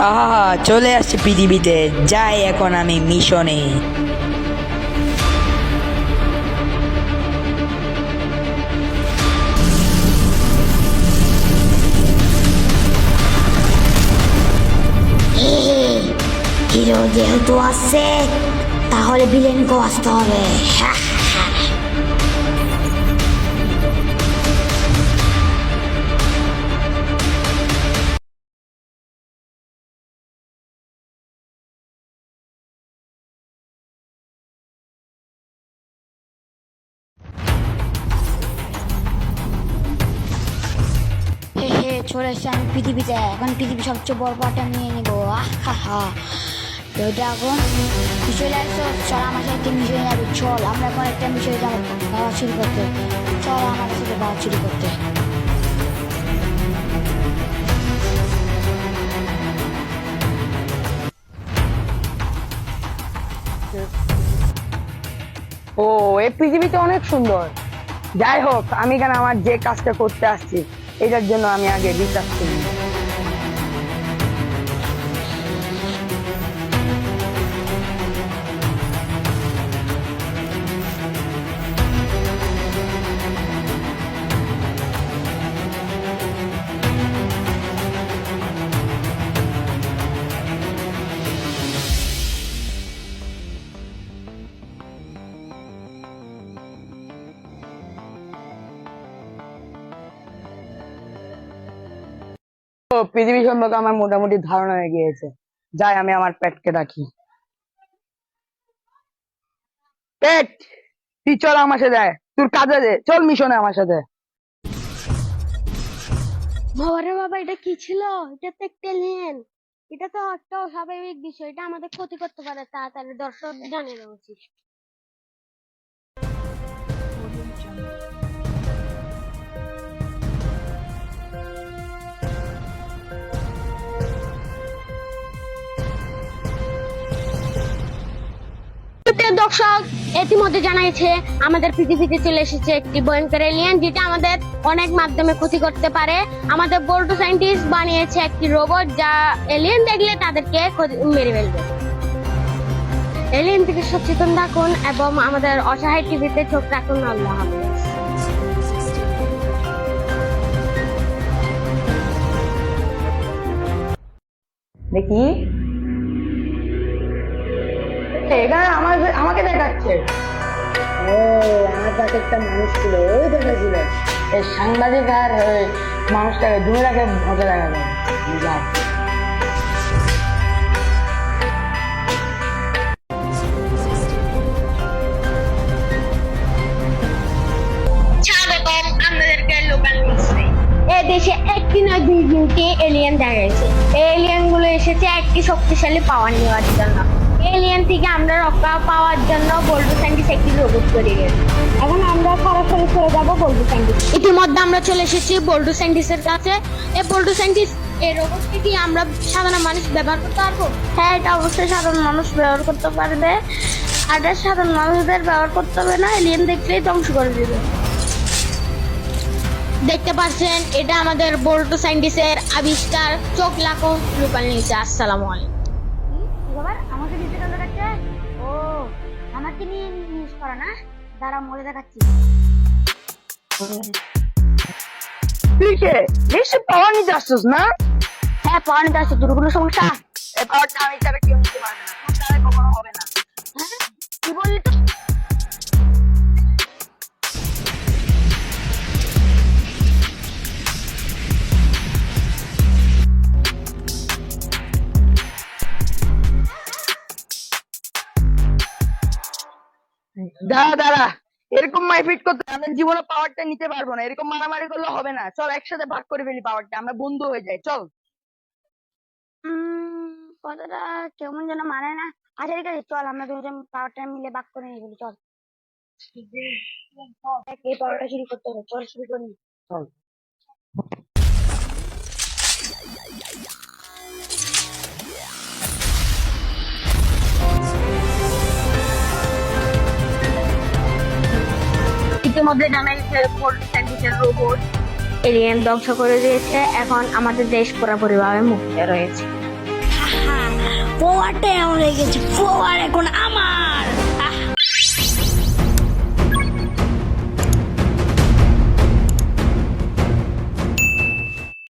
আহা, চলে আসছে পৃথিবীতে। যাই এখন আমি মিশনে। যেহেতু আসছে তাহলে ভিলেনকেও আসতে হবে। হে চলে এসছি আমি পৃথিবীতে। এখন পৃথিবীর সবচেয়ে বড় পাটা নিয়ে নিবো। আহা হা এটা এখন মিশনে আসছো চল আমার সাথে মিশনে যাবি, চল। আমরা এখন একটা মিশনে যাব, বাবা চুরি করতে। চল আমার সাথে বাবা চুরি করতে। ও, এই পৃথিবীতে অনেক সুন্দর। যাই হোক, আমি কেন আমার যে কাজটা করতে আসছি এটার জন্য আমি আগে রিসার্চ করি পৃথিবী সম্পর্কে আমার মোটামুটি ধারণা হয়ে গিয়েছে। যাই, আমি আমার পেটকে ডাকি পেট তুই চল আমার সাথে। তোর কাজে দে। চল মিশনে আমার সাথে। বাবা রে বাবা, এটা কি ছিল? এটা তো একটা এলিয়েন এটা তো একটা অস্বাভাবিক বিষয়। এটা আমাদের ক্ষতি করতে পারে। তাড়াতাড়ি দর্শক জানিয়ে দেওয়া উচিত প্রিয় দর্শক ইতিমধ্যে জানাইছে, আমাদের পৃথিবীতে চলে এসেছে একটি ভয়ঙ্কর এলিয়েন যেটা আমাদের অনেক মাধ্যমে ক্ষতি করতে পারে। আমাদের বোল্টো সায়েন্টিস্ট বানিয়েছে একটি রোবট যা এলিয়েন দেখলে তাদেরকে মেরে ফেলবে। এলিয়েন থেকে সচেতন থাকুন এবং আমাদের অসহায় টিভিতে চোখ রাখুন আল্লাহ হাফেজ। দেখি এখানে আমার আমাকে দেখাচ্ছে। ও আমার কাছে একটা মানুষ ছিল ওই দেখেছিল। এই সাংবাদিক আর ওই মানুষটাকে দুটাকে মজা দেখা যায় দেশে একটি নয় দুই তিনটি এলিয়েন দেখা গেছে। এই এলিয়েনগুলো এসেছে একটি শক্তিশালী পাওয়ার নেওয়ার জন্য। এলিয়েন থেকে আমরা রক্ষা পাওয়ার জন্য বল্টু সাইন্টিস্ট একটি রোবট তৈরি গেছে এখন আমরা সরাসরি চলে যাব বল্টু সাইন্টিস্ট ইতিমধ্যে আমরা চলে এসেছি বল্টু সাইন্টিস্টের কাছে। এই বল্টু সাইন্টিস্ট এই রোবটটি কি আমরা সাধারণ মানুষ ব্যবহার করতে পারব? হ্যাঁ এটা অবশ্যই সাধারণ মানুষ ব্যবহার করতে পারবে। আর এটা সাধারণ মানুষদের ব্যবহার করতে হবে না এলিয়েন দেখলেই ধ্বংস করে দেবে। দেখতে পাচ্ছেন, এটা আমাদের বোল্টো সাইন্টিস্টের আবিষ্কার। চোখ লাখো লোকাল নিচে। আসসালামু আলাইকুম। আমাকে নিতে গেল দেখাচ্ছে ও আমাকে নিয়ে মিস করা না? দাঁড়া মরে দেখাচ্ছি। পাওয়ার নিতে আসছিস না? হ্যাঁ পাওয়া নিতে আসছে তোর কোনো সমস্যা? আমি যাবে আমি দাঁড়া দাঁড়া। এরকম মারপিট করতে আমাদের জীবনে পাওয়ারটা নিতে পারব না। এরকম মারামারি করলে হবে না। চল একসাথে ভাগ করে ফেলি পাওয়ারটা আমরা বন্ধু হয়ে যাই। চল। কথাটা কেমন যেন মানে না। আচ্ছা ঠিক আছে চল আমরা দুজন পাওয়ারটা মিলে বাক করে নিয়ে ফেলি। চল। এই পাওয়ারটা শুরু করতে হবে। চল শুরু করি। চল। ইতিমধ্যে জানাইছে বোল্টো সাইন্টিস্টের রোবট এলিয়েন ধ্বংস করে দিয়েছে। এখন আমাদের দেশ পুরোপুরিভাবে মুক্ত রয়েছে। পাওয়ারটাই আমার হয়ে গেছে পাওয়ার এখন আমার।